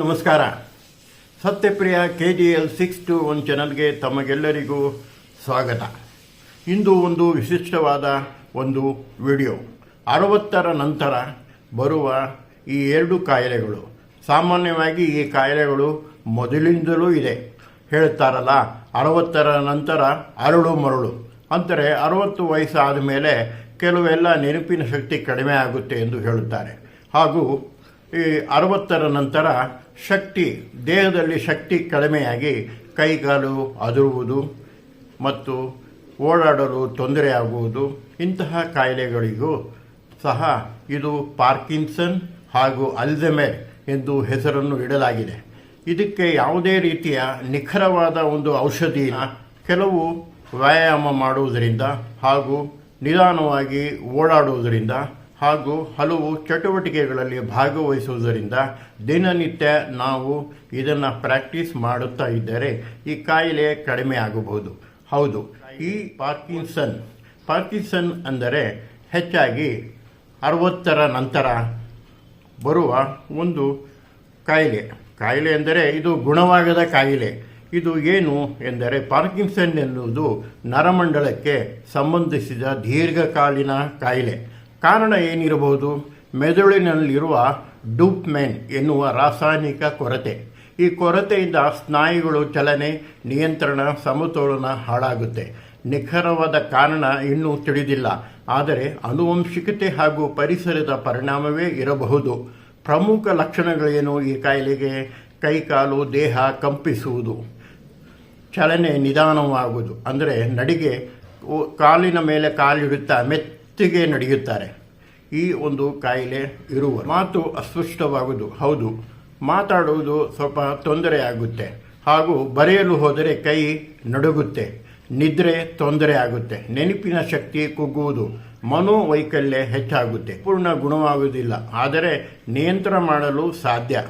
ನಮಸ್ಕಾರ. Satyapriya K G L six two one ಚಾನಲ್ಗೆ ತಮಗೆಲ್ಲರಿಗೂ ಸ್ವಾಗತ. ಇಂದು ಒಂದು ವಿಶಿಷ್ಟವಾದ ಒಂದು ವಿಡಿಯೋ. ಅರವತ್ತರ ನಂತರ ಬರುವ ಈ ಎರಡು ಕಾಯಿಲೆಗಳು. ಸಾಮಾನ್ಯವಾಗಿ ಈ ಕಾಯಿಲೆಗಳು ಮೊದಲಿಂದಲೂ ಇದೆ. ಹೇಳ್ತಾರಲ್ಲ, ಅರವತ್ತರ ನಂತರ ಅರಳು ಮರಳು. ಅಂದರೆ ಅರವತ್ತು ವಯಸ್ಸಾದ ಮೇಲೆ ಕೆಲವೆಲ್ಲ ನೆನಪಿನ ಶಕ್ತಿ ಕಡಿಮೆ ಆಗುತ್ತೆ ಎಂದು ಹೇಳುತ್ತಾರೆ. ಹಾಗೂ ಈ ಅರವತ್ತರ ನಂತರ ಶಕ್ತಿ, ದೇಹದಲ್ಲಿ ಶಕ್ತಿ ಕಡಿಮೆಯಾಗಿ ಕೈಕಾಲು ಅದುರುವುದು ಮತ್ತು ಓಡಾಡಲು ತೊಂದರೆಯಾಗುವುದು. ಇಂತಹ ಕಾಯಿಲೆಗಳಿಗೂ ಸಹ ಇದು ಪಾರ್ಕಿನ್ಸನ್ ಹಾಗೂ ಅಲ್ಝೆಮೆರ್ ಎಂದು ಹೆಸರನ್ನು ಇಡಲಾಗಿದೆ. ಇದಕ್ಕೆ ಯಾವುದೇ ರೀತಿಯ ನಿಖರವಾದ ಒಂದು ಔಷಧಿನ ಕೆಲವು ವ್ಯಾಯಾಮ ಮಾಡುವುದರಿಂದ ಹಾಗೂ ನಿಧಾನವಾಗಿ ಓಡಾಡುವುದರಿಂದ ಹಾಗೂ ಹಲವು ಚಟುವಟಿಕೆಗಳಲ್ಲಿ ಭಾಗವಹಿಸುವುದರಿಂದ ದಿನನಿತ್ಯ ನಾವು ಇದನ್ನು ಪ್ರಾಕ್ಟೀಸ್ ಮಾಡುತ್ತಾ ಇದ್ದರೆ ಈ ಕಾಯಿಲೆ ಕಡಿಮೆ ಆಗಬಹುದು. ಹೌದು, ಈ ಪಾರ್ಕಿನ್ಸನ್ ಪಾರ್ಕಿನ್ಸನ್ ಅಂದರೆ ಹೆಚ್ಚಾಗಿ ಅರವತ್ತರ ನಂತರ ಬರುವ ಒಂದು ಕಾಯಿಲೆ. ಕಾಯಿಲೆ ಎಂದರೆ ಇದು ಗುಣವಾಗದ ಕಾಯಿಲೆ. ಇದು ಏನು ಎಂದರೆ ಪಾರ್ಕಿನ್ಸನ್ ಎನ್ನುವುದು ನರಮಂಡಲಕ್ಕೆ ಸಂಬಂಧಿಸಿದ ದೀರ್ಘಕಾಲೀನ ಕಾಯಿಲೆ. ಕಾರಣ ಏನಿರಬಹುದು? ಮೆದುಳಿನಲ್ಲಿರುವ ಡೂಪ್ಮೆನ್ ಎನ್ನುವ ರಾಸಾಯನಿಕ ಕೊರತೆ. ಈ ಕೊರತೆಯಿಂದ ಸ್ನಾಯುಗಳು ಚಲನೆ, ನಿಯಂತ್ರಣ, ಸಮತೋಲನ ಹಾಳಾಗುತ್ತೆ. ನಿಖರವಾದ ಕಾರಣ ಇನ್ನೂ ತಿಳಿದಿಲ್ಲ. ಆದರೆ ಅನುವಂಶಿಕತೆ ಹಾಗೂ ಪರಿಸರದ ಪರಿಣಾಮವೇ ಇರಬಹುದು. ಪ್ರಮುಖ ಲಕ್ಷಣಗಳೇನು ಈ ಕಾಯಿಲೆಗೆ? ಕೈಕಾಲು, ದೇಹ ಕಂಪಿಸುವುದು. ಚಲನೆ ನಿಧಾನವಾಗುವುದು. ಅಂದರೆ ನಡಿಗೆ ಕಾಲಿನ ಮೇಲೆ ಕಾಲಿಡುತ್ತಾ ಮೆತ್ತಿಗೆ ನಡೆಯುತ್ತಾರೆ. ಈ ಒಂದು ಕಾಯಿಲೆ ಇರುವ ಮಾತು ಅಸ್ಪಷ್ಟವಾಗುವುದು. ಹೌದು, ಮಾತಾಡುವುದು ಸ್ವಲ್ಪ ತೊಂದರೆ ಆಗುತ್ತೆ. ಹಾಗೂ ಬರೆಯಲು ಹೋದರೆ ಕೈ ನಡುಗುತ್ತೆ. ನಿದ್ರೆ ತೊಂದರೆ ಆಗುತ್ತೆ. ನೆನಪಿನ ಶಕ್ತಿ ಕುಗ್ಗುವುದು. ಮನೋವೈಕಲ್ಯ ಹೆಚ್ಚಾಗುತ್ತೆ. ಪೂರ್ಣ ಗುಣವಾಗುವುದಿಲ್ಲ. ಆದರೆ ನಿಯಂತ್ರಣ ಮಾಡಲು ಸಾಧ್ಯ.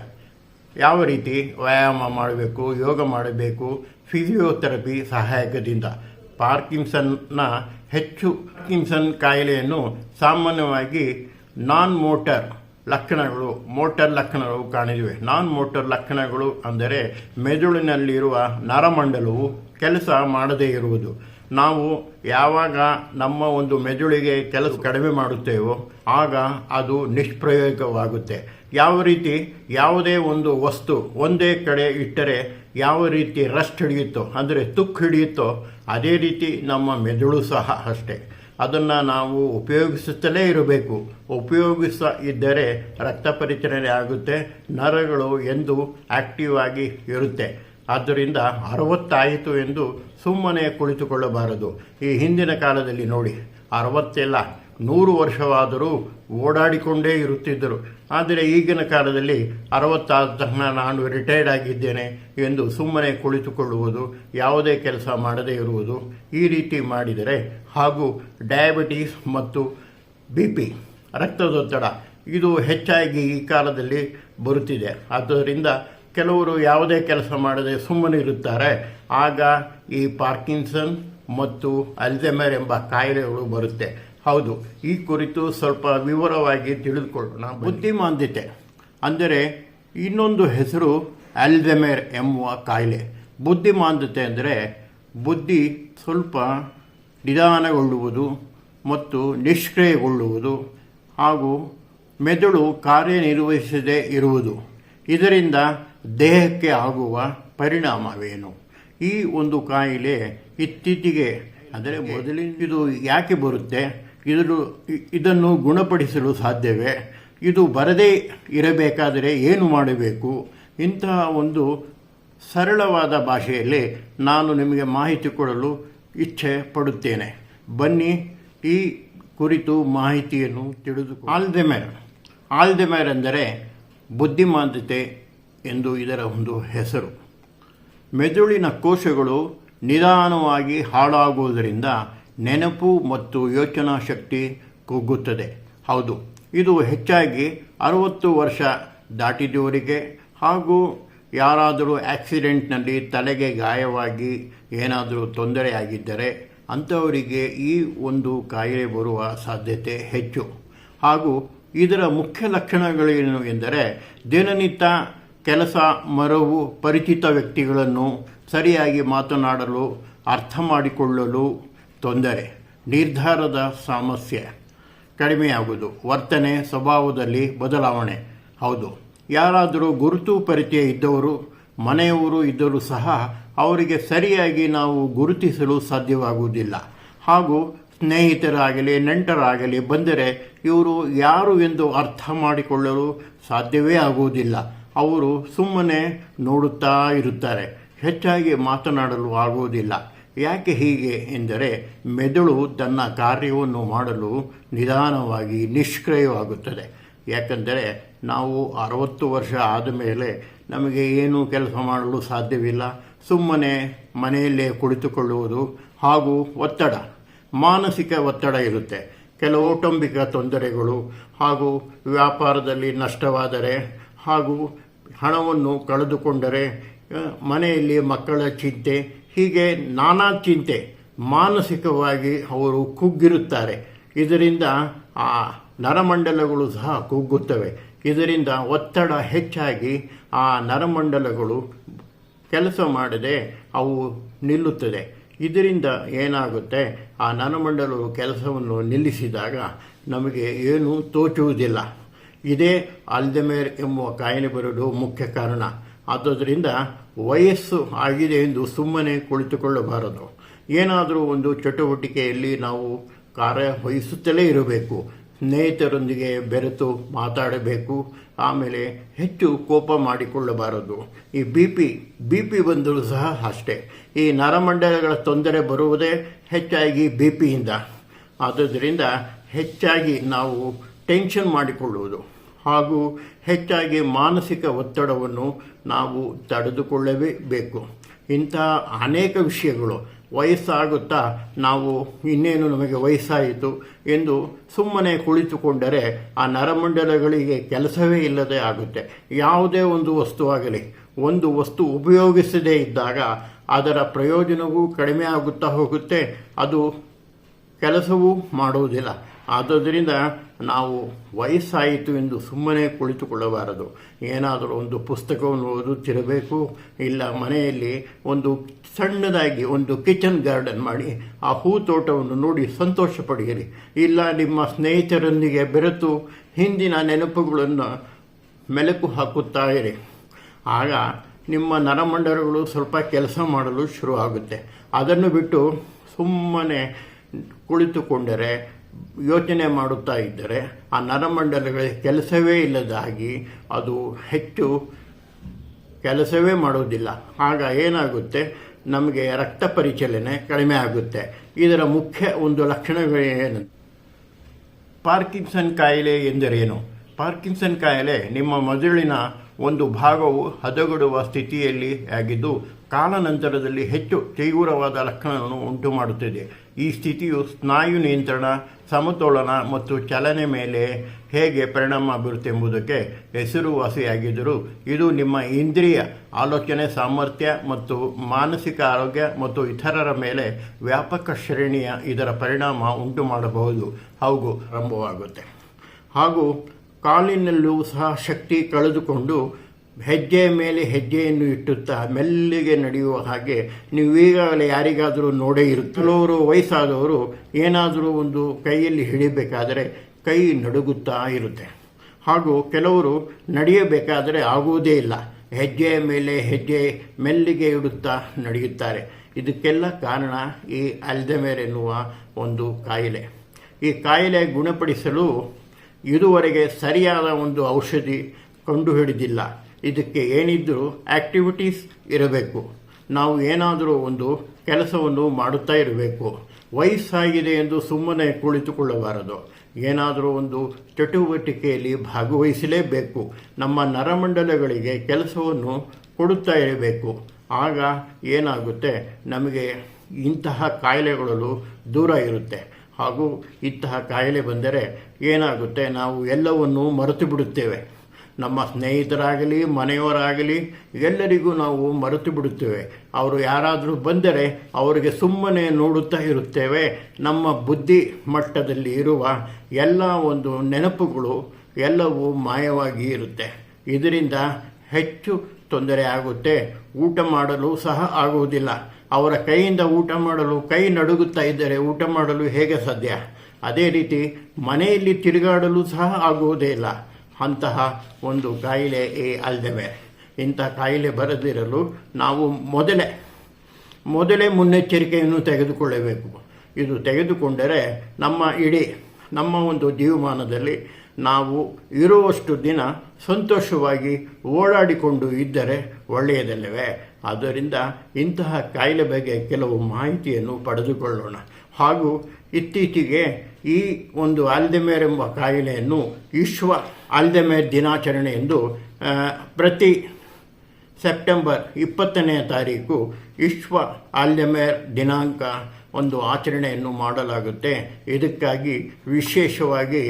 ಯಾವ ರೀತಿ ವ್ಯಾಯಾಮ ಮಾಡಬೇಕು, ಯೋಗ ಮಾಡಬೇಕು, ಫಿಸಿಯೋಥೆರಪಿ ಸಹಾಯಕದಿಂದ. ಪಾರ್ಕಿನ್ಸನ್ನ ಹೆಚ್ಚು ಪಾರ್ಕಿನ್ಸನ್ ಕಾಯಿಲೆಯನ್ನು ಸಾಮಾನ್ಯವಾಗಿ ನಾನ್ ಮೋಟರ್ ಲಕ್ಷಣಗಳು ಮೋಟರ್ ಲಕ್ಷಣಗಳು ಕಾಣಿದಿವೆ ನಾನ್ ಮೋಟರ್ ಲಕ್ಷಣಗಳು ಅಂದರೆ ಮೆದುಳಿನಲ್ಲಿರುವ ನರಮಂಡಲವು ಕೆಲಸ ಮಾಡದೇ ಇರುವುದು. ನಾವು ಯಾವಾಗ ನಮ್ಮ ಒಂದು ಮೆದುಳಿಗೆ ಕೆಲಸ ಕಡಿಮೆ ಮಾಡುತ್ತೇವೋ, ಆಗ ಅದು ನಿಷ್ಪ್ರಯೋಗವಾಗುತ್ತೆ. ಯಾವ ರೀತಿ? ಯಾವುದೇ ಒಂದು ವಸ್ತು ಒಂದೇ ಕಡೆ ಇಟ್ಟರೆ ಯಾವ ರೀತಿ ರಸ್ಟ್ ಹಿಡಿಯುತ್ತೋ, ಅಂದರೆ ತುಕ್ಕು ಹಿಡಿಯುತ್ತೋ, ಅದೇ ರೀತಿ ನಮ್ಮ ಮೆದುಳು ಸಹ ಅಷ್ಟೇ. ಅದನ್ನು ನಾವು ಉಪಯೋಗಿಸುತ್ತಲೇ ಇರಬೇಕು. ಉಪಯೋಗಿಸ ಇದ್ದರೆ ರಕ್ತ ಪರಿಚಲನೆ ಆಗುತ್ತೆ, ನರಗಳು ಎಂದು ಆಕ್ಟಿವ್ ಆಗಿ ಇರುತ್ತೆ. ಆದ್ದರಿಂದ ಅರವತ್ತಾಯಿತು ಎಂದು ಸುಮ್ಮನೆ ಕುಳಿತುಕೊಳ್ಳಬಾರದು. ಈ ಹಿಂದಿನ ಕಾಲದಲ್ಲಿ ನೋಡಿ, ಅರವತ್ತೆಲ್ಲ ನೂರು ವರ್ಷವಾದರೂ ಓಡಾಡಿಕೊಂಡೇ ಇರುತ್ತಿದ್ದರು. ಆದರೆ ಈಗಿನ ಕಾಲದಲ್ಲಿ ಅರವತ್ತಾದ ತಕ್ಷಣ ನಾನು ರಿಟೈರ್ಡ್ ಆಗಿದ್ದೇನೆ ಎಂದು ಸುಮ್ಮನೆ ಕುಳಿತುಕೊಳ್ಳುವುದು, ಯಾವುದೇ ಕೆಲಸ ಮಾಡದೇ ಇರುವುದು ಈ ರೀತಿ ಮಾಡಿದರೆ ಹಾಗೂ ಡಯಾಬಿಟೀಸ್ ಮತ್ತು ಬಿ ಪಿ ರಕ್ತದೊತ್ತಡ ಇದು ಹೆಚ್ಚಾಗಿ ಈ ಕಾಲದಲ್ಲಿ ಬರುತ್ತಿದೆ. ಆದ್ದರಿಂದ ಕೆಲವರು ಯಾವುದೇ ಕೆಲಸ ಮಾಡದೆ ಸುಮ್ಮನೆ ಇರುತ್ತಾರೆ. ಆಗ ಈ ಪಾರ್ಕಿನ್ಸನ್ ಮತ್ತು ಅಲ್ಜೆಮರ್ ಎಂಬ ಕಾಯಿಲೆಗಳು ಬರುತ್ತೆ. ಹೌದು. ಈ ಕುರಿತು ಸ್ವಲ್ಪ ವಿವರವಾಗಿ ತಿಳಿದುಕೊಳ್ಳೋಣ. ಬುದ್ಧಿಮಾಂದ್ಯತೆ ಅಂದರೆ ಇನ್ನೊಂದು ಹೆಸರು ಅಲ್ಜೆಮೇರ್ ಎಂಬುವ ಕಾಯಿಲೆ. ಬುದ್ಧಿಮಾಂದ್ಯತೆ ಅಂದರೆ ಬುದ್ಧಿ ಸ್ವಲ್ಪ ನಿಧಾನಗೊಳ್ಳುವುದು ಮತ್ತು ನಿಷ್ಕ್ರಿಯಗೊಳ್ಳುವುದು ಹಾಗೂ ಮೆದುಳು ಕಾರ್ಯನಿರ್ವಹಿಸದೇ ಇರುವುದು. ಇದರಿಂದ ದೇಹಕ್ಕೆ ಆಗುವ ಪರಿಣಾಮವೇನು? ಈ ಒಂದು ಕಾಯಿಲೆ ಇತ್ತೀಚೆಗೆ ಅಂದರೆ ಮೊದಲಿನ ಇದು ಯಾಕೆ ಬರುತ್ತೆ? ಇದನ್ನು ಇದನ್ನು ಗುಣಪಡಿಸಲು ಸಾಧ್ಯವೇ? ಇದು ಬರದೇ ಇರಬೇಕಾದರೆ ಏನು ಮಾಡಬೇಕು? ಇಂತಹ ಒಂದು ಸರಳವಾದ ಭಾಷೆಯಲ್ಲಿ ನಾನು ನಿಮಗೆ ಮಾಹಿತಿ ಕೊಡಲು ಇಚ್ಛೆ ಪಡುತ್ತೇನೆ. ಬನ್ನಿ ಈ ಕುರಿತು ಮಾಹಿತಿಯನ್ನು ತಿಳಿದು ಆಲ್ದೆಮೆರ್. ಆಲ್ದೆಮೆರ್ ಎಂದರೆ ಬುದ್ಧಿಮಾಂದ್ಯತೆ ಎಂದು ಇದರ ಒಂದು ಹೆಸರು. ಮೆದುಳಿನ ಕೋಶಗಳು ನಿಧಾನವಾಗಿ ಹಾಳಾಗುವುದರಿಂದ ನೆನಪು ಮತ್ತು ಯೋಚನಾ ಶಕ್ತಿ ಕುಗ್ಗುತ್ತದೆ ಹೌದು, ಇದು ಹೆಚ್ಚಾಗಿ ಅರವತ್ತು ವರ್ಷ ದಾಟಿದವರಿಗೆ ಹಾಗೂ ಯಾರಾದರೂ ಆಕ್ಸಿಡೆಂಟ್ನಲ್ಲಿ ತಲೆಗೆ ಗಾಯವಾಗಿ ಏನಾದರೂ ತೊಂದರೆಯಾಗಿದ್ದರೆ ಅಂಥವರಿಗೆ ಈ ಒಂದು ಕಾಯಿಲೆ ಬರುವ ಸಾಧ್ಯತೆ ಹೆಚ್ಚು. ಹಾಗೂ ಇದರ ಮುಖ್ಯ ಲಕ್ಷಣಗಳೇನು ಎಂದರೆ ದಿನನಿತ್ಯ ಕೆಲಸ, ಮರವು, ಪರಿಚಿತ ವ್ಯಕ್ತಿಗಳನ್ನು ಸರಿಯಾಗಿ ಮಾತನಾಡಲು, ಅರ್ಥ ಮಾಡಿಕೊಳ್ಳಲು ತೊಂದರೆ, ನಿರ್ಧಾರದ ಸಮಸ್ಯೆ ಕಡಿಮೆಯಾಗುವುದು, ವರ್ತನೆ ಸ್ವಭಾವದಲ್ಲಿ ಬದಲಾವಣೆ. ಹೌದು, ಯಾರಾದರೂ ಗುರುತು ಪರಿಚಯ ಇದ್ದವರು, ಮನೆಯವರು ಇದ್ದರೂ ಸಹ ಅವರಿಗೆ ಸರಿಯಾಗಿ ನಾವು ಗುರುತಿಸಲು ಸಾಧ್ಯವಾಗುವುದಿಲ್ಲ. ಹಾಗೂ ಸ್ನೇಹಿತರಾಗಲಿ, ನೆಂಟರಾಗಲಿ ಬಂದರೆ ಇವರು ಯಾರು ಎಂದು ಅರ್ಥ ಮಾಡಿಕೊಳ್ಳಲು ಸಾಧ್ಯವೇ ಆಗುವುದಿಲ್ಲ. ಅವರು ಸುಮ್ಮನೆ ನೋಡುತ್ತಾ ಇರುತ್ತಾರೆ, ಹೆಚ್ಚಾಗಿ ಮಾತನಾಡಲು ಆಗುವುದಿಲ್ಲ. ಯಾಕೆ ಹೀಗೆ ಎಂದರೆ ಮೆದುಳು ತನ್ನ ಕಾರ್ಯವನ್ನು ಮಾಡಲು ನಿಧಾನವಾಗಿ ನಿಷ್ಕ್ರಿಯವಾಗುತ್ತದೆ. ಯಾಕಂದರೆ ನಾವು ಅರವತ್ತು ವರ್ಷ ಆದ ಮೇಲೆ ನಮಗೆ ಏನೂ ಕೆಲಸ ಮಾಡಲು ಸಾಧ್ಯವಿಲ್ಲ. ಸುಮ್ಮನೆ ಮನೆಯಲ್ಲೇ ಕುಳಿತುಕೊಳ್ಳುವುದು ಹಾಗೂ ಒತ್ತಡ, ಮಾನಸಿಕ ಒತ್ತಡ ಇರುತ್ತೆ. ಕೆಲವು ಕೌಟುಂಬಿಕ ತೊಂದರೆಗಳು ಹಾಗೂ ವ್ಯಾಪಾರದಲ್ಲಿ ನಷ್ಟವಾದರೆ ಹಾಗೂ ಹಣವನ್ನು ಕಳೆದುಕೊಂಡರೆ ಮನೆಯಲ್ಲಿ ಮಕ್ಕಳ ಚಿಂತೆ ಹೀಗೆ ನಾನಾ ಚಿಂತೆ ಮಾನಸಿಕವಾಗಿ ಅವರು ಕುಗ್ಗಿರುತ್ತಾರೆ. ಇದರಿಂದ ಆ ನರಮಂಡಲಗಳು ಸಹ ಕುಗ್ಗುತ್ತವೆ. ಇದರಿಂದ ಒತ್ತಡ ಹೆಚ್ಚಾಗಿ ಆ ನರಮಂಡಲಗಳು ಕೆಲಸ ಮಾಡದೆ ಅವು ನಿಲ್ಲುತ್ತದೆ. ಇದರಿಂದ ಏನಾಗುತ್ತೆ? ಆ ನರಮಂಡಲವು ಕೆಲಸವನ್ನು ನಿಲ್ಲಿಸಿದಾಗ ನಮಗೆ ಏನೂ ತೋಚುವುದಿಲ್ಲ. ಇದೇ ಅಲ್ದಮೇರ್ ಎಂಬುವ ಕಾಯಿಲೆ ಬರಲು ಮುಖ್ಯ ಕಾರಣ. ಆದುದರಿಂದ ವಯಸ್ಸು ಆಗಿದೆ ಎಂದು ಸುಮ್ಮನೆ ಕುಳಿತುಕೊಳ್ಳಬಾರದು. ಏನಾದರೂ ಒಂದು ಚಟುವಟಿಕೆಯಲ್ಲಿ ನಾವು ಕಾರ್ಯವಹಿಸುತ್ತಲೇ ಇರಬೇಕು. ಸ್ನೇಹಿತರೊಂದಿಗೆ ಬೆರೆತು ಮಾತಾಡಬೇಕು. ಆಮೇಲೆ ಹೆಚ್ಚು ಕೋಪ ಮಾಡಿಕೊಳ್ಳಬಾರದು. ಈ ಬಿ ಪಿ ಬಿ ಪಿ ಬಂದರೂ ಸಹ ಅಷ್ಟೇ. ಈ ನರಮಂಡಲಗಳ ತೊಂದರೆ ಬರುವುದೇ ಹೆಚ್ಚಾಗಿ ಬಿ ಪಿಯಿಂದ ಆದ್ದರಿಂದ ಹೆಚ್ಚಾಗಿ ನಾವು ಟೆನ್ಷನ್ ಮಾಡಿಕೊಳ್ಳುವುದು ಹಾಗೂ ಹೆಚ್ಚಾಗಿ ಮಾನಸಿಕ ಒತ್ತಡವನ್ನು ನಾವು ತಡೆದುಕೊಳ್ಳಬೇಕು. ಇಂಥ ಅನೇಕ ವಿಷಯಗಳು ವಯಸ್ಸಾಗುತ್ತಾ ನಾವು ಇನ್ನೇನು ನಮಗೆ ವಯಸ್ಸಾಯಿತು ಎಂದು ಸುಮ್ಮನೆ ಕುಳಿತುಕೊಂಡರೆ ಆ ನರಮಂಡಲಗಳಿಗೆ ಕೆಲಸವೇ ಇಲ್ಲದೆ ಆಗುತ್ತೆ. ಯಾವುದೇ ಒಂದು ವಸ್ತುವಾಗಲಿ ಒಂದು ವಸ್ತು ಉಪಯೋಗಿಸದೇ ಇದ್ದಾಗ ಅದರ ಪ್ರಯೋಜನವೂ ಕಡಿಮೆ ಆಗುತ್ತಾ ಹೋಗುತ್ತೆ. ಅದು ಕೆಲಸವೂ ಮಾಡುವುದಿಲ್ಲ. ಆದುದರಿಂದ ನಾವು ವಯಸ್ಸಾಯಿತು ಎಂದು ಸುಮ್ಮನೆ ಕುಳಿತುಕೊಳ್ಳಬಾರದು. ಏನಾದರೂ ಒಂದು ಪುಸ್ತಕವನ್ನು ಓದುತ್ತಿರಬೇಕು, ಇಲ್ಲ ಮನೆಯಲ್ಲಿ ಒಂದು ಸಣ್ಣದಾಗಿ ಒಂದು ಕಿಚನ್ ಗಾರ್ಡನ್ ಮಾಡಿ ಆ ಹೂ ತೋಟವನ್ನು ನೋಡಿ ಸಂತೋಷ ಪಡೆಯಿರಿ. ಇಲ್ಲ ನಿಮ್ಮ ಸ್ನೇಹಿತರೊಂದಿಗೆ ಬೆರೆತು ಹಿಂದಿನ ನೆನಪುಗಳನ್ನು ಮೆಲುಕು ಹಾಕುತ್ತಾ ಇರಿ. ಆಗ ನಿಮ್ಮ ನರಮಂಡಲಗಳು ಸ್ವಲ್ಪ ಕೆಲಸ ಮಾಡಲು ಶುರು ಆಗುತ್ತೆ ಅದನ್ನು ಬಿಟ್ಟು ಸುಮ್ಮನೆ ಕುಳಿತುಕೊಂಡರೆ ಯೋಚನೆ ಮಾಡುತ್ತಾ ಇದ್ದರೆ ಆ ನರಮಂಡಲಗಳ ಕೆಲಸವೇ ಇಲ್ಲದಾಗಿ ಅದು ಹೆಚ್ಚು ಕೆಲಸವೇ ಮಾಡುವುದಿಲ್ಲ. ಆಗ ಏನಾಗುತ್ತೆ? ನಮಗೆ ರಕ್ತ ಪರಿಚಲನೆ ಕಡಿಮೆ ಆಗುತ್ತೆ. ಇದರ ಮುಖ್ಯ ಒಂದು ಲಕ್ಷಣಗಳೇನು? ಪಾರ್ಕಿನ್ಸನ್ ಕಾಯಿಲೆ ಎಂದರೇನು? ಪಾರ್ಕಿನ್ಸನ್ ಕಾಯಿಲೆ ನಿಮ್ಮ ಮೆದುಳಿನ ಒಂದು ಭಾಗವು ಹದಗೆಡುವ ಸ್ಥಿತಿಯಲ್ಲಿ ಆಗಿದ್ದು, ಕಾಲಾನಂತರದಲ್ಲಿ ಹೆಚ್ಚು ತೀವ್ರವಾದ ಲಕ್ಷಣವನ್ನು ಉಂಟು ಮಾಡುತ್ತಿದೆ ಈ ಸ್ಥಿತಿಯು ಸ್ನಾಯು ನಿಯಂತ್ರಣ, ಸಮತೋಲನ ಮತ್ತು ಚಲನೆ ಮೇಲೆ ಹೇಗೆ ಪರಿಣಾಮ ಬೀರುತ್ತೆಂಬುದಕ್ಕೆ ಹೆಸರುವಾಸಿಯಾಗಿದ್ದರೂ, ಇದು ನಿಮ್ಮ ಇಂದ್ರಿಯ, ಆಲೋಚನೆ, ಸಾಮರ್ಥ್ಯ ಮತ್ತು ಮಾನಸಿಕ ಆರೋಗ್ಯ ಮತ್ತು ಇತರರ ಮೇಲೆ ವ್ಯಾಪಕ ಶ್ರೇಣಿಯ ಇದರ ಪರಿಣಾಮ ಉಂಟು ಮಾಡಬಹುದು ಹಾಗೂ ಆರಂಭವಾಗುತ್ತೆ. ಹಾಗೂ ಕಾಲಿನಲ್ಲೂ ಸಹ ಶಕ್ತಿ ಕಳೆದುಕೊಂಡು ಹೆಜ್ಜೆಯ ಮೇಲೆ ಹೆಜ್ಜೆಯನ್ನು ಇಟ್ಟುತ್ತಾ ಮೆಲ್ಲಿಗೆ ನಡೆಯುವ ಹಾಗೆ ನೀವು ಈಗಾಗಲೇ ಯಾರಿಗಾದರೂ ನೋಡೇ ಇರುತ್ತೆ ಕೆಲವರು ವಯಸ್ಸಾದವರು ಏನಾದರೂ ಒಂದು ಕೈಯಲ್ಲಿ ಹಿಡಿಬೇಕಾದರೆ ಕೈ ನಡುಗುತ್ತಾ ಇರುತ್ತೆ. ಹಾಗೂ ಕೆಲವರು ನಡೆಯಬೇಕಾದರೆ ಆಗುವುದೇ ಇಲ್ಲ. ಹೆಜ್ಜೆಯ ಮೇಲೆ ಹೆಜ್ಜೆ ಮೆಲ್ಲಿಗೆ ಇಡುತ್ತಾ ನಡೆಯುತ್ತಾರೆ. ಇದಕ್ಕೆಲ್ಲ ಕಾರಣ ಈ ಅಲ್ದಮೇರ್ ಎನ್ನುವ ಒಂದು ಕಾಯಿಲೆ. ಈ ಕಾಯಿಲೆ ಗುಣಪಡಿಸಲು ಇದುವರೆಗೆ ಸರಿಯಾದ ಒಂದು ಔಷಧಿ ಕಂಡುಹಿಡಿದಿಲ್ಲ. ಇದಕ್ಕೆ ಏನಿದ್ದರೂ ಆ್ಯಕ್ಟಿವಿಟೀಸ್ ಇರಬೇಕು. ನಾವು ಏನಾದರೂ ಒಂದು ಕೆಲಸವನ್ನು ಮಾಡುತ್ತಾ ಇರಬೇಕು. ವಯಸ್ಸಾಗಿದೆ ಎಂದು ಸುಮ್ಮನೆ ಕುಳಿತುಕೊಳ್ಳಬಾರದು. ಏನಾದರೂ ಒಂದು ಚಟುವಟಿಕೆಯಲ್ಲಿ ಭಾಗವಹಿಸಲೇಬೇಕು. ನಮ್ಮ ನರಮಂಡಲಗಳಿಗೆ ಕೆಲಸವನ್ನು ಕೊಡುತ್ತಾ ಇರಬೇಕು. ಆಗ ಏನಾಗುತ್ತೆ? ನಮಗೆ ಇಂತಹ ಕಾಯಿಲೆಗಳಲ್ಲೂ ದೂರ ಇರುತ್ತೆ. ಹಾಗೂ ಇಂತಹ ಕಾಯಿಲೆ ಬಂದರೆ ಏನಾಗುತ್ತೆ? ನಾವು ಎಲ್ಲವನ್ನೂ ಮರೆತು ಬಿಡುತ್ತೇವೆ. ನಮ್ಮ ಸ್ನೇಹಿತರಾಗಲಿ, ಮನೆಯವರಾಗಲಿ ಎಲ್ಲರಿಗೂ ನಾವು ಮರೆತು ಬಿಡುತ್ತೇವೆ. ಅವರು ಯಾರಾದರೂ ಬಂದರೆ ಅವರಿಗೆ ಸುಮ್ಮನೆ ನೋಡುತ್ತಾ ಇರುತ್ತೇವೆ. ನಮ್ಮ ಬುದ್ಧಿ ಮಟ್ಟದಲ್ಲಿ ಇರುವ ಎಲ್ಲ ಒಂದು ನೆನಪುಗಳು ಎಲ್ಲವೂ ಮಾಯವಾಗಿ ಇರುತ್ತೆ. ಇದರಿಂದ ಹೆಚ್ಚು ತೊಂದರೆ ಆಗುತ್ತೆ. ಊಟ ಮಾಡಲು ಸಹ ಆಗುವುದಿಲ್ಲ. ಅವರ ಕೈಯಿಂದ ಊಟ ಮಾಡಲು ಕೈ ನಡುಗುತ್ತಾ ಇದ್ದರೆ ಊಟ ಮಾಡಲು ಹೇಗೆ ಸಾಧ್ಯ? ಅದೇ ರೀತಿ ಮನೆಯಲ್ಲಿ ತಿರುಗಾಡಲು ಸಹ ಆಗುವುದೇ ಇಲ್ಲ. ಅಂತಹ ಒಂದು ಕಾಯಿಲೆ ಈ ಅಲ್ದೆವೆ ಇಂಥ ಕಾಯಿಲೆ ಬರದಿರಲು ನಾವು ಮೊದಲೇ ಮೊದಲೇ ಮುನ್ನೆಚ್ಚರಿಕೆಯನ್ನು ತೆಗೆದುಕೊಳ್ಳಬೇಕು. ಇದು ತೆಗೆದುಕೊಂಡರೆ ನಮ್ಮ ಇಡೀ, ನಮ್ಮ ಒಂದು ಜೀವಮಾನದಲ್ಲಿ ನಾವು ಇರುವಷ್ಟು ದಿನ ಸಂತೋಷವಾಗಿ ಓಡಾಡಿಕೊಂಡು ಇದ್ದರೆ ಒಳ್ಳೆಯದಲ್ಲವೇ? ಆದ್ದರಿಂದ ಇಂತಹ ಕಾಯಿಲೆ ಬಗ್ಗೆ ಕೆಲವು ಮಾಹಿತಿಯನ್ನು ಪಡೆದುಕೊಳ್ಳೋಣ. ಹಾಗೂ ಇತ್ತೀಚೆಗೆ ಈ ಒಂದು ಆಲ್ದೆಮೇರ್ ಎಂಬ ಕಾಯಿಲೆಯನ್ನು ವಿಶ್ವ ಆಲ್ದೆಮೇರ್ ದಿನಾಚರಣೆ ಎಂದು ಪ್ರತಿ ಸೆಪ್ಟೆಂಬರ್ ಇಪ್ಪತ್ತನೆಯ ತಾರೀಕು ವಿಶ್ವ ಆಲ್ದೆಮೇರ್ ದಿನಾಂಕ ಒಂದು ಆಚರಣೆಯನ್ನು ಮಾಡಲಾಗುತ್ತೆ. ಇದಕ್ಕಾಗಿ ವಿಶೇಷವಾಗಿ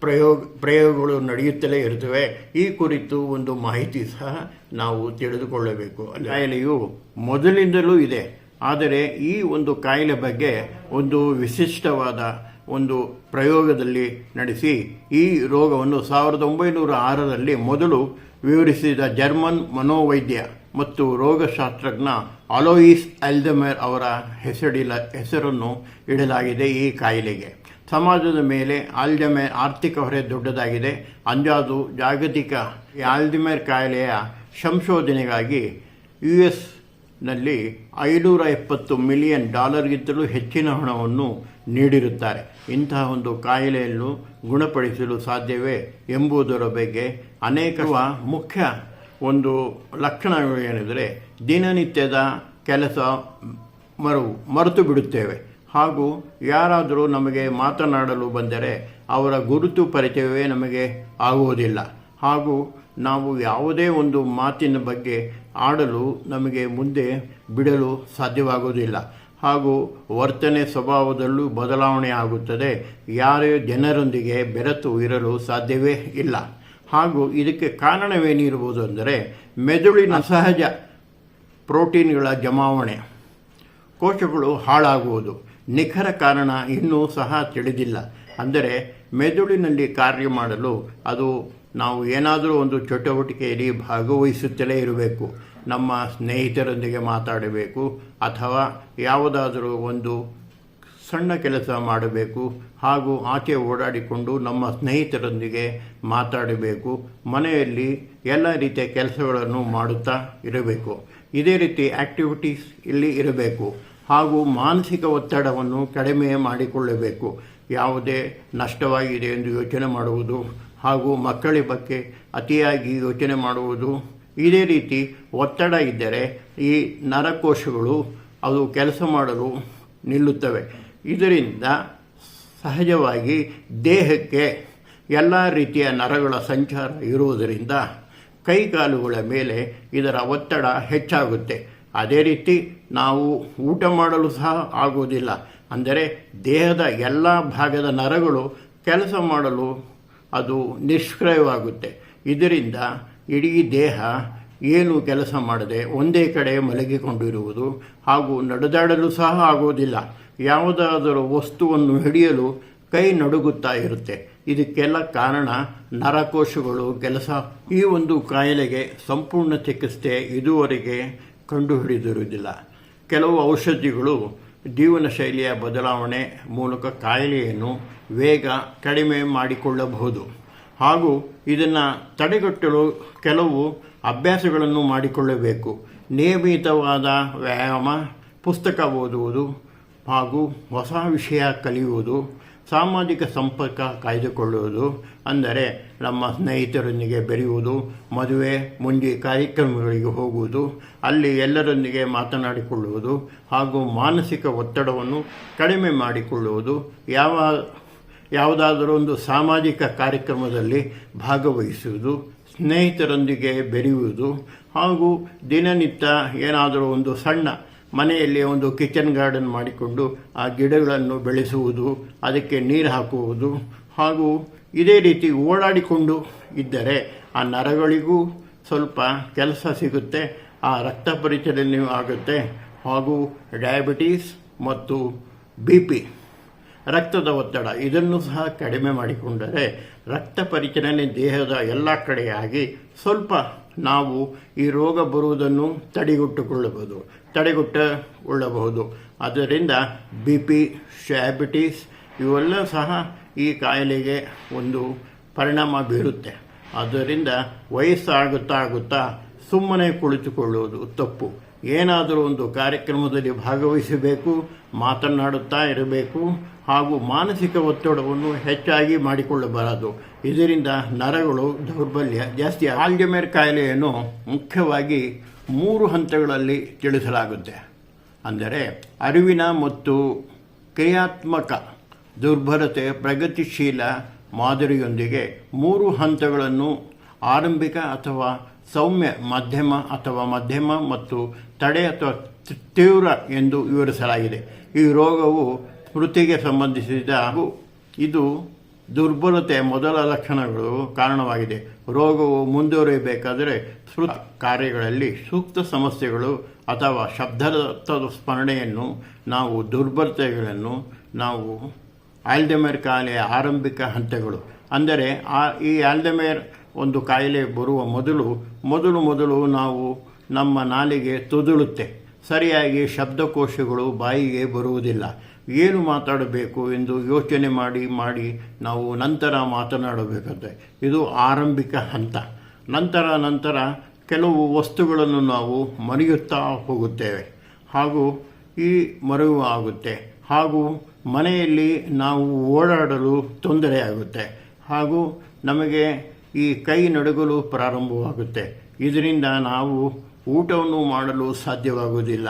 ಪ್ರಯೋಗ, ಪ್ರಯೋಗಗಳು ನಡೆಯುತ್ತಲೇ ಇರ್ತವೆ ಈ ಕುರಿತು ಒಂದು ಮಾಹಿತಿ ಸಹ ನಾವು ತಿಳಿದುಕೊಳ್ಳಬೇಕು. ಕಾಯಿಲೆಯು ಮೊದಲಿಂದಲೂ ಇದೆ. ಆದರೆ ಈ ಒಂದು ಕಾಯಿಲೆ ಬಗ್ಗೆ ಒಂದು ವಿಶಿಷ್ಟವಾದ ಒಂದು ಪ್ರಯೋಗದಲ್ಲಿ ನಡೆಸಿ, ಈ ರೋಗವನ್ನು ಸಾವಿರದ ಒಂಬೈನೂರ ಆರರಲ್ಲಿ ಮೊದಲು ವಿವರಿಸಿದ ಜರ್ಮನ್ ಮನೋವೈದ್ಯ ಮತ್ತು ರೋಗಶಾಸ್ತ್ರಜ್ಞ ಅಲೋಯಿಸ್ ಅಲ್ದಮೆರ್ ಅವರ ಹೆಸರಿಲ, ಹೆಸರನ್ನು ಇಡಲಾಗಿದೆ ಈ ಕಾಯಿಲೆಗೆ. ಸಮಾಜದ ಮೇಲೆ ಆಲ್ಜಮೇರ್ ಆರ್ಥಿಕ ಹೊರೆ ದೊಡ್ಡದಾಗಿದೆ. ಅಂಜಾದು ಜಾಗತಿಕ ಆಲ್ಜಮೇರ್ ಕಾಯಿಲೆಯ ಸಂಶೋಧನೆಗಾಗಿ ಯು ಎಸ್ನಲ್ಲಿ ಐನೂರ ಎಪ್ಪತ್ತು ಮಿಲಿಯನ್ ಡಾಲರ್ಗಿಂತಲೂ ಹೆಚ್ಚಿನ ಹಣವನ್ನು ನೀಡಿರುತ್ತಾರೆ. ಇಂತಹ ಒಂದು ಕಾಯಿಲೆಯನ್ನು ಗುಣಪಡಿಸಲು ಸಾಧ್ಯವೇ ಎಂಬುದರ ಬಗ್ಗೆ ಅನೇಕ ಮುಖ್ಯ ಒಂದು ಲಕ್ಷಣಗಳು ಏನೆಂದರೆ ದಿನನಿತ್ಯದ ಕೆಲಸ ಮರು ಮರೆತು ಬಿಡುತ್ತೇವೆ ಹಾಗೂ ಯಾರಾದರೂ ನಮಗೆ ಮಾತನಾಡಲು ಬಂದರೆ ಅವರ ಗುರುತು ಪರಿಚಯವೇ ನಮಗೆ ಆಗುವುದಿಲ್ಲ. ಹಾಗೂ ನಾವು ಯಾವುದೇ ಒಂದು ಮಾತಿನ ಬಗ್ಗೆ ಆಡಲು ನಮಗೆ ಮುಂದೆ ಬಿಡಲು ಸಾಧ್ಯವಾಗುವುದಿಲ್ಲ. ಹಾಗೂ ವರ್ತನೆ ಸ್ವಭಾವದಲ್ಲೂ ಬದಲಾವಣೆ ಆಗುತ್ತದೆ. ಯಾರೇ ಜನರೊಂದಿಗೆ ಬೆರೆತು ಇರಲು ಸಾಧ್ಯವೇ ಇಲ್ಲ. ಹಾಗೂ ಇದಕ್ಕೆ ಕಾರಣವೇನಿರ್ಬೋದು ಅಂದರೆ ಮೆದುಳಿನ ಸಹಜ ಪ್ರೋಟೀನ್ಗಳ ಜಮಾವಣೆ ಕೋಶಗಳು ಹಾಳಾಗುವುದು. ನಿಖರ ಕಾರಣ ಇನ್ನೂ ಸಹ ತಿಳಿದಿಲ್ಲ. ಅಂದರೆ ಮೆದುಳಿನಲ್ಲಿ ಕಾರ್ಯ ಮಾಡಲು ಅದು ನಾವು ಏನಾದರೂ ಒಂದು ಚಟುವಟಿಕೆಯಲ್ಲಿ ಭಾಗವಹಿಸುತ್ತಲೇ ಇರಬೇಕು. ನಮ್ಮ ಸ್ನೇಹಿತರೊಂದಿಗೆ ಮಾತಾಡಬೇಕು ಅಥವಾ ಯಾವುದಾದರೂ ಒಂದು ಸಣ್ಣ ಕೆಲಸ ಮಾಡಬೇಕು ಹಾಗೂ ಆಚೆ ಓಡಾಡಿಕೊಂಡು ನಮ್ಮ ಸ್ನೇಹಿತರೊಂದಿಗೆ ಮಾತಾಡಬೇಕು. ಮನೆಯಲ್ಲಿ ಎಲ್ಲ ರೀತಿಯ ಕೆಲಸಗಳನ್ನು ಮಾಡುತ್ತಾ ಇರಬೇಕು. ಇದೇ ರೀತಿ ಆ್ಯಕ್ಟಿವಿಟೀಸ್ ಇಲ್ಲಿ ಇರಬೇಕು. ಹಾಗೂ ಮಾನಸಿಕ ಒತ್ತಡವನ್ನು ಕಡಿಮೆ ಮಾಡಿಕೊಳ್ಳಬೇಕು. ಯಾವುದೇ ನಷ್ಟವಾಗಿದೆ ಎಂದು ಯೋಚನೆ ಮಾಡುವುದು ಹಾಗೂ ಮಕ್ಕಳ ಬಗ್ಗೆ ಅತಿಯಾಗಿ ಯೋಚನೆ ಮಾಡುವುದು. ಇದೇ ರೀತಿ ಒತ್ತಡ ಇದ್ದರೆ ಈ ನರಕೋಶಗಳು ಅದು ಕೆಲಸ ಮಾಡಲು ನಿಲ್ಲುತ್ತವೆ. ಇದರಿಂದ ಸಹಜವಾಗಿ ದೇಹಕ್ಕೆ ಎಲ್ಲ ರೀತಿಯ ನರಗಳ ಸಂಚಾರ ಇರುವುದರಿಂದ ಕೈಕಾಲುಗಳ ಮೇಲೆ ಇದರ ಒತ್ತಡ ಹೆಚ್ಚಾಗುತ್ತೆ. ಅದೇ ರೀತಿ ನಾವು ಊಟ ಮಾಡಲು ಸಹ ಆಗುವುದಿಲ್ಲ. ಅಂದರೆ ದೇಹದ ಎಲ್ಲ ಭಾಗದ ನರಗಳು ಕೆಲಸ ಮಾಡಲು ಅದು ನಿಷ್ಕ್ರಯವಾಗುತ್ತೆ. ಇದರಿಂದ ಇಡೀ ದೇಹ ಏನು ಕೆಲಸ ಮಾಡದೆ ಒಂದೇ ಕಡೆ ಮಲಗಿಕೊಂಡಿರುವುದು ಹಾಗೂ ನಡೆದಾಡಲು ಸಹ ಆಗುವುದಿಲ್ಲ. ಯಾವುದಾದರೂ ವಸ್ತುವನ್ನು ಹಿಡಿಯಲು ಕೈ ನಡುಗುತ್ತಾ ಇರುತ್ತೆ. ಇದಕ್ಕೆಲ್ಲ ಕಾರಣ ನರಕೋಶಗಳು ಕೆಲಸ. ಈ ಒಂದು ಕಾಯಿಲೆಗೆ ಸಂಪೂರ್ಣ ಚಿಕಿತ್ಸೆ ಇದುವರೆಗೆ ಕಂಡುಹಿಡಿದಿರುವುದಿಲ್ಲ. ಕೆಲವು ಔಷಧಿಗಳು ಜೀವನ ಶೈಲಿಯ ಬದಲಾವಣೆ ಮೂಲಕ ಕಾಯಿಲೆಯನ್ನು ವೇಗ ಕಡಿಮೆ ಮಾಡಿಕೊಳ್ಳಬಹುದು. ಹಾಗೂ ಇದನ್ನು ತಡೆಗಟ್ಟಲು ಕೆಲವು ಅಭ್ಯಾಸಗಳನ್ನು ಮಾಡಿಕೊಳ್ಳಬೇಕು. ನಿಯಮಿತವಾದ ವ್ಯಾಯಾಮ, ಪುಸ್ತಕ ಓದುವುದು ಹಾಗೂ ಹೊಸ ವಿಷಯ ಕಲಿಯುವುದು ಸಾಮಾಜಿಕ ಸಂಪರ್ಕ ಕಾಯ್ದುಕೊಳ್ಳುವುದು ಅಂದರೆ ನಮ್ಮ ಸ್ನೇಹಿತರೊಂದಿಗೆ ಬೆರೆಯುವುದು, ಮದುವೆ, ಮುಂಜಿ ಕಾರ್ಯಕ್ರಮಗಳಿಗೆ ಹೋಗುವುದು, ಅಲ್ಲಿ ಎಲ್ಲರೊಂದಿಗೆ ಮಾತನಾಡಿಕೊಳ್ಳುವುದು ಹಾಗೂ ಮಾನಸಿಕ ಒತ್ತಡವನ್ನು ಕಡಿಮೆ ಮಾಡಿಕೊಳ್ಳುವುದು. ಯಾವ, ಯಾವುದಾದರೂ ಒಂದು ಸಾಮಾಜಿಕ ಕಾರ್ಯಕ್ರಮದಲ್ಲಿ ಭಾಗವಹಿಸುವುದು, ಸ್ನೇಹಿತರೊಂದಿಗೆ ಬೆರೆಯುವುದು ಹಾಗೂ ದಿನನಿತ್ಯ ಏನಾದರೂ ಒಂದು ಸಣ್ಣ ಮನೆಯಲ್ಲಿ ಒಂದು ಕಿಚನ್ ಗಾರ್ಡನ್ ಮಾಡಿಕೊಂಡು ಆ ಗಿಡಗಳನ್ನು ಬೆಳೆಸುವುದು, ಅದಕ್ಕೆ ನೀರು ಹಾಕುವುದು ಹಾಗೂ ಇದೇ ರೀತಿ ಓಡಾಡಿಕೊಂಡು ಇದ್ದರೆ ಆ ನರಗಳಿಗೂ ಸ್ವಲ್ಪ ಕೆಲಸ ಸಿಗುತ್ತೆ, ಆ ರಕ್ತ ಪರಿಚಲನೆಯೂ ಆಗುತ್ತೆ ಹಾಗೂ ಡಯಾಬಿಟೀಸ್ ಮತ್ತು ಬಿ ಪಿ, ರಕ್ತದ ಒತ್ತಡ ಇದನ್ನು ಸಹ ಕಡಿಮೆ ಮಾಡಿಕೊಂಡರೆ ರಕ್ತ ಪರಿಚಲನೆ ದೇಹದ ಎಲ್ಲ ಕಡೆಯಾಗಿ ಸ್ವಲ್ಪ ನಾವು ಈ ರೋಗ ಬರುವುದನ್ನು ತಡೆಗಟ್ಟುಕೊಳ್ಳಬಹುದು ತಡೆಗಟ್ಟುಕೊಳ್ಳಬಹುದು. ಅದರಿಂದ ಬಿ ಪಿ ಡಯಾಬಿಟೀಸ್ ಇವೆಲ್ಲ ಸಹ ಈ ಕಾಯಿಲೆಗೆ ಒಂದು ಪರಿಣಾಮ ಬೀರುತ್ತೆ. ಆದ್ದರಿಂದ ವಯಸ್ಸಾಗುತ್ತಾ ಆಗುತ್ತಾ ಸುಮ್ಮನೆ ಕುಳಿತುಕೊಳ್ಳುವುದು ತಪ್ಪು. ಏನಾದರೂ ಒಂದು ಕಾರ್ಯಕ್ರಮದಲ್ಲಿ ಭಾಗವಹಿಸಬೇಕು, ಮಾತನಾಡುತ್ತಾ ಇರಬೇಕು ಹಾಗೂ ಮಾನಸಿಕ ಒತ್ತಡವನ್ನು ಹೆಚ್ಚಾಗಿ ಮಾಡಿಕೊಳ್ಳಬಾರದು. ಇದರಿಂದ ನರಗಳು ದೌರ್ಬಲ್ಯ ಜಾಸ್ತಿ. ಆಲ್ಜಮೇರ್ ಕಾಯಿಲೆಯನ್ನು ಮುಖ್ಯವಾಗಿ ಮೂರು ಹಂತಗಳಲ್ಲಿ ತಿಳಿಸಲಾಗುತ್ತೆ. ಅಂದರೆ ಅರಿವಿನ ಮತ್ತು ಕ್ರಿಯಾತ್ಮಕ ದುರ್ಬಲತೆ, ಪ್ರಗತಿಶೀಲ ಮಾದರಿಯೊಂದಿಗೆ ಮೂರು ಹಂತಗಳನ್ನು ಆರಂಭಿಕ ಅಥವಾ ಸೌಮ್ಯ ಮಧ್ಯಮ ಅಥವಾ ಮಧ್ಯಮ ಮತ್ತು ತಡೆ ಅಥವಾ ತೀವ್ರ ಎಂದು ವಿವರಿಸಲಾಗಿದೆ. ಈ ರೋಗವು ಸ್ಮೃತಿಗೆ ಸಂಬಂಧಿಸಿದ ಇದು ದುರ್ಬಲತೆಯ ಮೊದಲ ಲಕ್ಷಣಗಳು ಕಾರಣವಾಗಿದೆ. ರೋಗವು ಮುಂದುವರಿಯಬೇಕಾದರೆ ಸ್ಮೃತಿ ಕಾರ್ಯಗಳಲ್ಲಿ ಸೂಕ್ತ ಸಮಸ್ಯೆಗಳು ಅಥವಾ ಶಬ್ದದ ಸ್ಮರಣೆಯನ್ನು ನಾವು ದುರ್ಬಲತೆಗಳನ್ನು ನಾವು ಆಲ್ದೆಮೇರ್ ಕಾಲೆಯ ಆರಂಭಿಕ ಹಂತಗಳು. ಅಂದರೆ ಆ ಈ ಆಲ್ದಮೇರ್ ಒಂದು ಕಾಯಿಲೆ ಬರುವ ಮೊದಲು ಮೊದಲು ಮೊದಲು ನಾವು ನಮ್ಮ ನಾಲಿಗೆ ತುದುಳುತ್ತೆ. ಸರಿಯಾಗಿ ಶಬ್ದಕೋಶಗಳು ಬಾಯಿಗೆ ಬರುವುದಿಲ್ಲ. ಏನು ಮಾತಾಡಬೇಕು ಎಂದು ಯೋಚನೆ ಮಾಡಿ ಮಾಡಿ ನಾವು ನಂತರ ಮಾತನಾಡಬೇಕಂತೆ ಇದು ಆರಂಭಿಕ ಹಂತ. ನಂತರ ನಂತರ ಕೆಲವು ವಸ್ತುಗಳನ್ನು ನಾವು ಮರೆಯುತ್ತಾ ಹೋಗುತ್ತೇವೆ. ಹಾಗೂ ಈ ಮರೆಯುವ ಆಗುತ್ತೆ. ಹಾಗೂ ಮನೆಯಲ್ಲಿ ನಾವು ಓಡಾಡಲು ತೊಂದರೆಯಾಗುತ್ತೆ ಹಾಗೂ ನಮಗೆ ಈ ಕೈ ನಡುಗಲು ಪ್ರಾರಂಭವಾಗುತ್ತೆ. ಇದರಿಂದ ನಾವು ಊಟವನ್ನು ಮಾಡಲು ಸಾಧ್ಯವಾಗುವುದಿಲ್ಲ.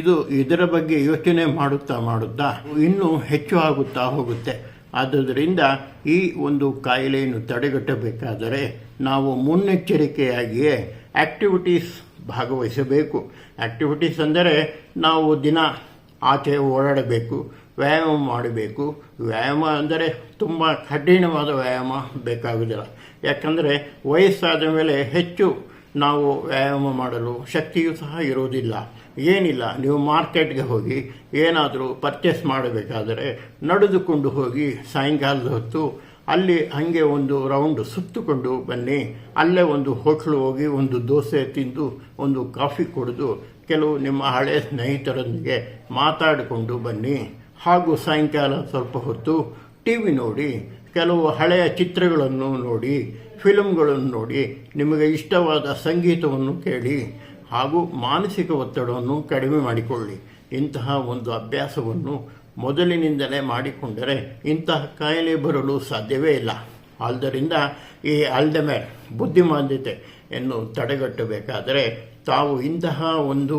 ಇದು ಇದರ ಬಗ್ಗೆ ಯೋಚನೆ ಮಾಡುತ್ತಾ ಮಾಡುತ್ತಾ ಇನ್ನೂ ಹೆಚ್ಚು ಆಗುತ್ತಾ ಹೋಗುತ್ತೆ. ಆದ್ದರಿಂದ ಈ ಒಂದು ಕಾಯಿಲೆಯನ್ನು ತಡೆಗಟ್ಟಬೇಕಾದರೆ ನಾವು ಮುನ್ನೆಚ್ಚರಿಕೆಯಾಗಿಯೇ ಆಕ್ಟಿವಿಟೀಸ್ ಭಾಗವಹಿಸಬೇಕು. ಆಕ್ಟಿವಿಟೀಸ್ ಅಂದರೆ ನಾವು ದಿನ ಆಚೆ ಓಡಾಡಬೇಕು, ವ್ಯಾಯಾಮ ಮಾಡಬೇಕು. ವ್ಯಾಯಾಮ ಅಂದರೆ ತುಂಬ ಕಠಿಣವಾದ ವ್ಯಾಯಾಮ ಬೇಕಾಗುವುದಿಲ್ಲ. ಯಾಕಂದರೆ ವಯಸ್ಸಾದ ಮೇಲೆ ಹೆಚ್ಚು ನಾವು ವ್ಯಾಯಾಮ ಮಾಡಲು ಶಕ್ತಿಯೂ ಸಹ ಇರುವುದಿಲ್ಲ. ಏನಿಲ್ಲ, ನೀವು ಮಾರ್ಕೆಟ್ಗೆ ಹೋಗಿ ಏನಾದರೂ ಪರ್ಚೇಸ್ ಮಾಡಬೇಕಾದರೆ ನಡೆದುಕೊಂಡು ಹೋಗಿ ಸಾಯಂಕಾಲದ ಹೊತ್ತು ಅಲ್ಲಿ ಹಾಗೆ ಒಂದು ರೌಂಡ್ ಸುತ್ತುಕೊಂಡು ಬನ್ನಿ. ಅಲ್ಲೇ ಒಂದು ಹೋಟ್ಲು ಹೋಗಿ ಒಂದು ದೋಸೆ ತಿಂದು ಒಂದು ಕಾಫಿ ಕುಡಿದು ಕೆಲವು ನಿಮ್ಮ ಹಳೆಯ ಸ್ನೇಹಿತರೊಂದಿಗೆ ಮಾತಾಡಿಕೊಂಡು ಬನ್ನಿ. ಹಾಗೂ ಸಾಯಂಕಾಲ ಸ್ವಲ್ಪ ಹೊತ್ತು ಟಿ ವಿ ನೋಡಿ ಕೆಲವು ಹಳೆಯ ಚಿತ್ರಗಳನ್ನು ನೋಡಿ, ಫಿಲಮ್ಗಳನ್ನು ನೋಡಿ, ನಿಮಗೆ ಇಷ್ಟವಾದ ಸಂಗೀತವನ್ನು ಕೇಳಿ ಹಾಗೂ ಮಾನಸಿಕ ಒತ್ತಡವನ್ನು ಕಡಿಮೆ ಮಾಡಿಕೊಳ್ಳಿ. ಇಂತಹ ಒಂದು ಅಭ್ಯಾಸವನ್ನು ಮೊದಲಿನಿಂದಲೇ ಮಾಡಿಕೊಂಡರೆ ಇಂತಹ ಕಾಯಿಲೆ ಬರಲು ಸಾಧ್ಯವೇ ಇಲ್ಲ. ಆದ್ದರಿಂದ ಈ ಆಲ್ದಮೇರ್ ಬುದ್ಧಿಮಾಂದ್ಯತೆಯನ್ನು ತಡೆಗಟ್ಟಬೇಕಾದರೆ ತಾವು ಇಂತಹ ಒಂದು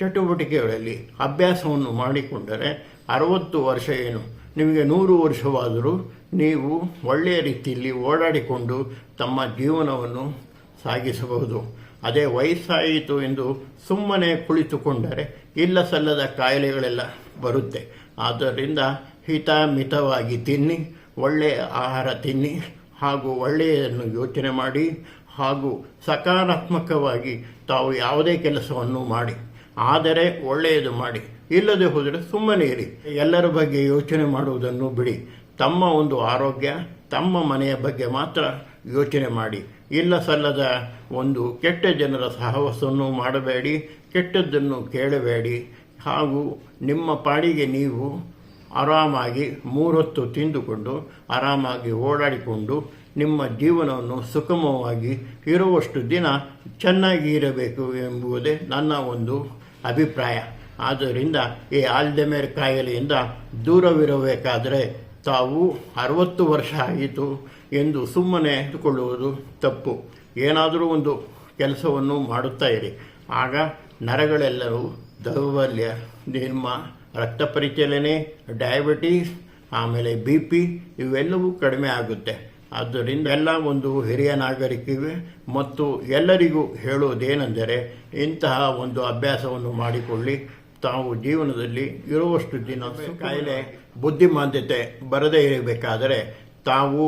ಚಟುವಟಿಕೆಗಳಲ್ಲಿ ಅಭ್ಯಾಸವನ್ನು ಮಾಡಿಕೊಂಡರೆ ಅರವತ್ತು ವರ್ಷ ಏನು? ನಿಮಗೆ ನೂರು ವರ್ಷವಾದರೂ ನೀವು ಒಳ್ಳೆಯ ರೀತಿಯಲ್ಲಿ ಓಡಾಡಿಕೊಂಡು ತಮ್ಮ ಜೀವನವನ್ನು ಸಾಗಿಸಬಹುದು. ಅದೇ ವಯಸ್ಸಾಯಿತು ಎಂದು ಸುಮ್ಮನೆ ಕುಳಿತುಕೊಂಡರೆ ಇಲ್ಲ ಸಲ್ಲದ ಕಾಯಿಲೆಗಳೆಲ್ಲ ಬರುತ್ತೆ. ಆದ್ದರಿಂದ ಹಿತ ಮಿತವಾಗಿ ತಿನ್ನಿ, ಒಳ್ಳೆಯ ಆಹಾರ ತಿನ್ನಿ ಹಾಗೂ ಒಳ್ಳೆಯದನ್ನು ಯೋಚನೆ ಮಾಡಿ ಹಾಗೂ ಸಕಾರಾತ್ಮಕವಾಗಿ ತಾವು ಯಾವುದೇ ಕೆಲಸವನ್ನು ಮಾಡಿ. ಆದರೆ ಒಳ್ಳೆಯದು ಮಾಡಿ. ಇಲ್ಲದೆ ಹೋದರೆ ಸುಮ್ಮನೆ ಇರಿ. ಎಲ್ಲರ ಬಗ್ಗೆ ಯೋಚನೆ ಮಾಡುವುದನ್ನು ಬಿಡಿ. ತಮ್ಮ ಒಂದು ಆರೋಗ್ಯ, ತಮ್ಮ ಮನೆಯ ಬಗ್ಗೆ ಮಾತ್ರ ಯೋಚನೆ ಮಾಡಿ. ಇಲ್ಲ ಸಲ್ಲದ ಒಂದು ಕೆಟ್ಟ ಜನರ ಸಹವಾಸವನ್ನು ಮಾಡಬೇಡಿ, ಕೆಟ್ಟದ್ದನ್ನು ಕೇಳಬೇಡಿ. ಹಾಗೂ ನಿಮ್ಮ ಪಾಡಿಗೆ ನೀವು ಆರಾಮಾಗಿ ಮೂರೊತ್ತು ತಿಂದುಕೊಂಡು, ಆರಾಮಾಗಿ ಓಡಾಡಿಕೊಂಡು, ನಿಮ್ಮ ಜೀವನವನ್ನು ಸುಗಮವಾಗಿ ಇರುವಷ್ಟು ದಿನ ಚೆನ್ನಾಗಿ ಇರಬೇಕು ಎಂಬುದೇ ನನ್ನ ಒಂದು ಅಭಿಪ್ರಾಯ. ಆದ್ದರಿಂದ ಈ ಆಲ್ದೆಮೇರ್ ಕಾಯಿಲೆಯಿಂದ ದೂರವಿರಬೇಕಾದರೆ ತಾವು ಅರವತ್ತು ವರ್ಷ ಆಯಿತು ಎಂದು ಸುಮ್ಮನೆ ಅಂದುಕೊಳ್ಳುವುದು ತಪ್ಪು. ಏನಾದರೂ ಒಂದು ಕೆಲಸವನ್ನು ಮಾಡುತ್ತಾ ಇರಿ. ಆಗ ನರಗಳೆಲ್ಲರೂ ದೌರ್ಬಲ್ಯ, ನಿರ್ಮ, ರಕ್ತ ಪರಿಚಲನೆ, ಡಯಾಬಿಟೀಸ್, ಆಮೇಲೆ ಬಿ ಪಿ ಇವೆಲ್ಲವೂ ಕಡಿಮೆ ಆಗುತ್ತೆ. ಆದ್ದರಿಂದ ಎಲ್ಲ ಒಂದು ಹಿರಿಯ ನಾಗರಿಕರಿಗೆ ಮತ್ತು ಎಲ್ಲರಿಗೂ ಹೇಳುವುದೇನೆಂದರೆ ಇಂತಹ ಒಂದು ಅಭ್ಯಾಸವನ್ನು ಮಾಡಿಕೊಳ್ಳಿ. ತಾವು ಜೀವನದಲ್ಲಿ ಇರುವಷ್ಟು ದಿನ ಕಾಯಿಲೆ ಬುದ್ಧಿಮಾಂದ್ಯತೆ ಬರದೇ ಇರಬೇಕಾದರೆ ತಾವು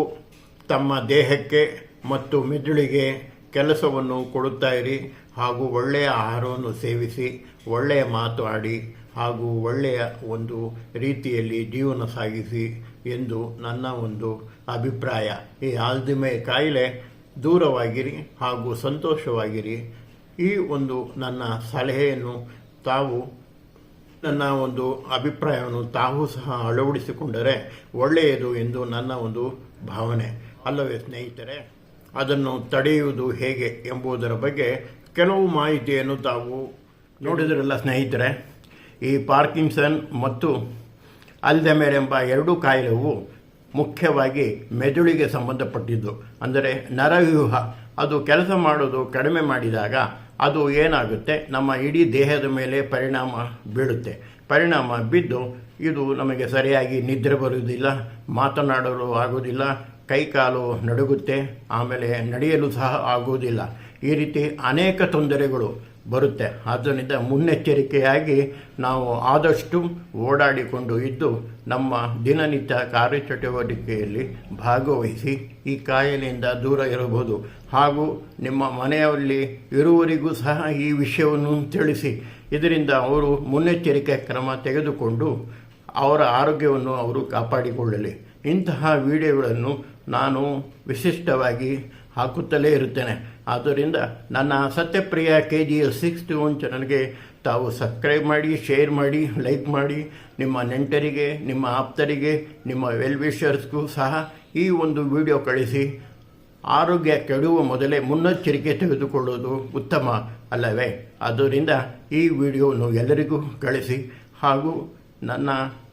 ತಮ್ಮ ದೇಹಕ್ಕೆ ಮತ್ತು ಮೆದುಳಿಗೆ ಕೆಲಸವನ್ನು ಕೊಡುತ್ತಾ ಇರಿ ಹಾಗೂ ಒಳ್ಳೆಯ ಆಹಾರವನ್ನು ಸೇವಿಸಿ ಒಳ್ಳೆಯ ಮಾತು ಆಡಿ ಹಾಗೂ ಒಳ್ಳೆಯ ಒಂದು ರೀತಿಯಲ್ಲಿ ಜೀವನ ಸಾಗಿಸಿ ಎಂದು ನನ್ನ ಒಂದು ಅಭಿಪ್ರಾಯ. ಈ ಆಲ್ದಿಮೆ ಕಾಯಿಲೆ ದೂರವಾಗಿರಿ ಹಾಗೂ ಸಂತೋಷವಾಗಿರಿ. ಈ ಒಂದು ನನ್ನ ಸಲಹೆಯನ್ನು ತಾವು ನನ್ನ ಒಂದು ಅಭಿಪ್ರಾಯವನ್ನು ತಾವು ಸಹ ಅಳವಡಿಸಿಕೊಂಡರೆ ಒಳ್ಳೆಯದು ಎಂದು ನನ್ನ ಒಂದು ಭಾವನೆ. ಅಲ್ಲವೇ ಸ್ನೇಹಿತರೆ, ಅದನ್ನು ತಡೆಯುವುದು ಹೇಗೆ ಎಂಬುದರ ಬಗ್ಗೆ ಕೆಲವು ಮಾಹಿತಿಯನ್ನು ತಾವು ನೋಡಿದರಲ್ಲ ಸ್ನೇಹಿತರೆ. ಈ ಪಾರ್ಕಿನ್ಸನ್ ಮತ್ತು ಅಲ್ದೆಮೇರ್ ಎಂಬ ಎರಡೂ ಕಾಯಿಲೆವು ಮುಖ್ಯವಾಗಿ ಮೆದುಳಿಗೆ ಸಂಬಂಧಪಟ್ಟಿದ್ದು. ಅಂದರೆ ನರವ್ಯೂಹ ಅದು ಕೆಲಸ ಮಾಡೋದು ಕಡಿಮೆ ಮಾಡಿದಾಗ ಅದು ಏನಾಗುತ್ತೆ? ನಮ್ಮ ಇಡೀ ದೇಹದ ಮೇಲೆ ಪರಿಣಾಮ ಬೀಳುತ್ತೆ. ಪರಿಣಾಮ ಬಿದ್ದು ಇದು ನಮಗೆ ಸರಿಯಾಗಿ ನಿದ್ರೆ ಬರುವುದಿಲ್ಲ, ಮಾತನಾಡಲು ಆಗುವುದಿಲ್ಲ, ಕೈಕಾಲು ನಡುಗುತ್ತೆ, ಆಮೇಲೆ ನಡೆಯಲು ಸಹ ಆಗುವುದಿಲ್ಲ. ಈ ರೀತಿ ಅನೇಕ ತೊಂದರೆಗಳು ಬರುತ್ತೆ. ಆದ್ದರಿಂದ ಮುನ್ನೆಚ್ಚರಿಕೆಯಾಗಿ ನಾವು ಆದಷ್ಟು ಓಡಾಡಿಕೊಂಡು ಇದ್ದು ನಮ್ಮ ದಿನನಿತ್ಯ ಕಾರ್ಯಚಟುವಟಿಕೆಯಲ್ಲಿ ಭಾಗವಹಿಸಿ ಈ ಕಾಯಿಲೆಯಿಂದ ದೂರ ಇರಬಹುದು. ಹಾಗೂ ನಿಮ್ಮ ಮನೆಯಲ್ಲಿ ಇರುವವರಿಗೂ ಸಹ ಈ ವಿಷಯವನ್ನು ತಿಳಿಸಿ. ಇದರಿಂದ ಅವರು ಮುನ್ನೆಚ್ಚರಿಕೆ ಕ್ರಮ ತೆಗೆದುಕೊಂಡು ಅವರ ಆರೋಗ್ಯವನ್ನು ಅವರು ಕಾಪಾಡಿಕೊಳ್ಳಲಿ. ಇಂತಹ ವಿಡಿಯೋಗಳನ್ನು ನಾನು ವಿಶಿಷ್ಟವಾಗಿ ಹಾಕುತ್ತಲೇ ಇರುತ್ತೇನೆ. ಆದ್ದರಿಂದ ನನ್ನ Satyapriya K G S sixty one ಚಾನಲ್ಗೆ ತಾವು ಸಬ್ಸ್ಕ್ರೈಬ್ ಮಾಡಿ, ಶೇರ್ ಮಾಡಿ, ಲೈಕ್ ಮಾಡಿ. ನಿಮ್ಮ ನೆಂಟರಿಗೆ, ನಿಮ್ಮ ಆಪ್ತರಿಗೆ, ನಿಮ್ಮ ವೆಲ್ವಿಷರ್ಸ್ಗೂ ಸಹ ಈ ಒಂದು ವಿಡಿಯೋ ಕಳಿಸಿ. ಆರೋಗ್ಯ ಕೆಡುವ ಮೊದಲೇ ಮುನ್ನೆಚ್ಚರಿಕೆ ತೆಗೆದುಕೊಳ್ಳುವುದು ಉತ್ತಮ ಅಲ್ಲವೇ? ಆದ್ದರಿಂದ ಈ ವಿಡಿಯೋವನ್ನು ಎಲ್ಲರಿಗೂ ಕಳಿಸಿ ಹಾಗೂ ನನ್ನ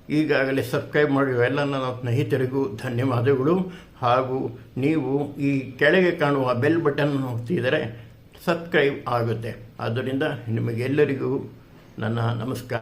ಈಗಾಗಲೇ ಸಬ್ಸ್ಕ್ರೈಬ್ ಮಾಡಿರುವ ಎಲ್ಲ ನನ್ನ ಸ್ನೇಹಿತರಿಗೂ ಧನ್ಯವಾದಗಳು. ಹಾಗೂ ನೀವು ಈ ಕೆಳಗೆ ಕಾಣುವ ಬೆಲ್ ಬಟನ್ ಒತ್ತಿದರೆ ಸಬ್ಸ್ಕ್ರೈಬ್ ಆಗುತ್ತೆ. ಆದ್ದರಿಂದ ನಿಮಗೆಲ್ಲರಿಗೂ ನನ್ನ ನಮಸ್ಕಾರ.